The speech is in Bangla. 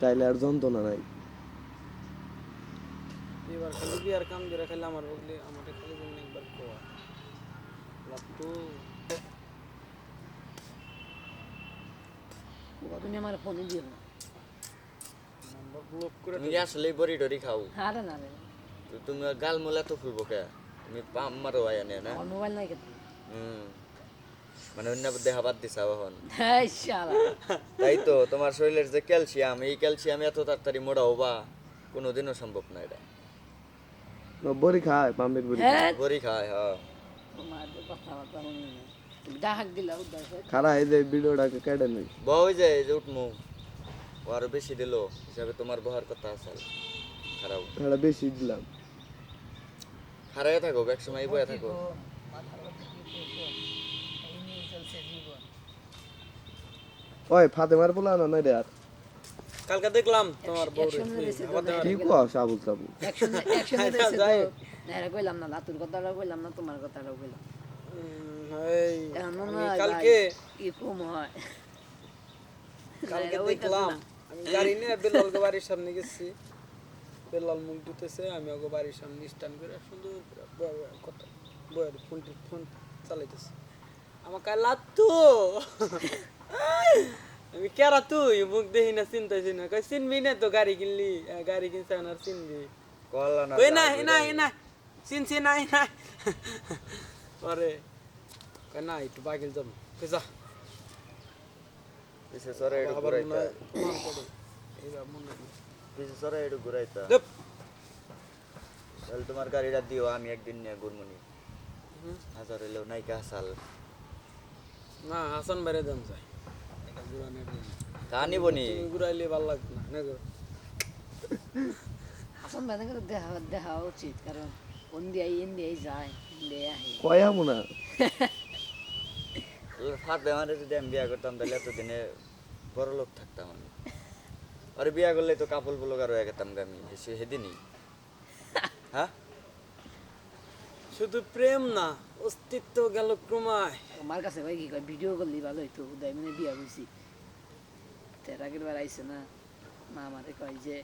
তাইলে আর যন্ত্রণা নাই। এবার খালি বিয়ার কাম করে খালি আমার বগলে আমাকে খালি জন্য একবার কোয়া লাট্টু তুমি আমার ফোনে দিও না। নাম্বার ব্লক করে তুমি আসলে বড়ি ডরি খাও। আরে না রে। তুমি গাল মোলা তো ফুলবো কে? তুমি পাম মারো আয়া নে? না মোবাইল নাই কেন? হুম। মানে অন্য দেখা বাদ দিছা এখন হ্যাঁ তাই তো তোমার শরীরের যে ক্যালসিয়াম এই ক্যালসিয়াম এত তাড়াতাড়ি মোড়া হবা কোনোদিনও সম্ভব না এটা। বড়ি খায় পাম্পের বড়ি হ্যাঁ। বড়ি খায় হ্যাঁ দিলা খারা এই যে ভিডিওটাকে কেটে নেই। বই যায় যে উঠমু ও আরও বেশি দিল হিসাবে তোমার বহার কথা আছে। খারাপ। বেশি দিলাম। খারাই থাকো এক সময় বয়ে থাকো। ওই ফাতেমার পোলা না নাই রে আর? কালকে দেখলাম তোমার বউ কি কোয়া সাবুল? একশো রয়েছে না এটা কইলাম না লাতুর কথাটাও কইলাম না তোমার কথাটাও কইলাম। এই আমি কালকে কি কম হয়। কালকে দেখলাম। আমি গাড়ি নিয়ে বেলালকে বাড়ির সামনে গেছি। বেলাল মুখ ধুতেছে আমি ওকে বাড়ির সামনে স্ট্যান্ড করে সুন্দর কথা বয়ে ফোন ফোন চালাইতেছে। আমার কাল লাত্তু আমি কেরা তুই মুখ দেখি না চিন্তাছি না কই চিনবি না তো গাড়ি কিনলি গাড়ি কিনছে আর চিনবি কল্লা না না না না চিনছি না না পরে কই না একটু বাগিল যাব কই যা পিছে সরে একটু ঘুরাইতা প্রমাণ করো। এইবার। পিছে সরে একটু ঘুরাইতা তাহলে তোমার গাড়িটা দিও আমি একদিন নিয়ে ঘুরমুনি হাজার হইলেও নাইকা হাসাল না হাসান বাইরে দাম যায়। তা নিবনি তুমি ঘুরাইলে ভালো লাগবে না না বাধা করে দেখা দেখা উচিত কারণ ইন্ডিয়ায় ইন্ডিয়ায় যায় ইন্ডিয়ায় আহে। কয়া মুনা ফাঁদ বেমারে যদি আমি বিয়া করতাম তাহলে এতদিনে বড় লোক থাকতাম আমি। আরে বিয়া করলে তো কাপল ব্লগার হয়ে গেতাম আমি সে সেদিনই। হ্যাঁ? শুধু প্রেম না অস্তিত্ব গেল ক্রমায়। আমার কাছে ভাই কি কয় ভিডিও করলি ভালো হইতো উদয় মানে বিয়া করছি। আগের বার আইসে না, মা আমারে কয় যে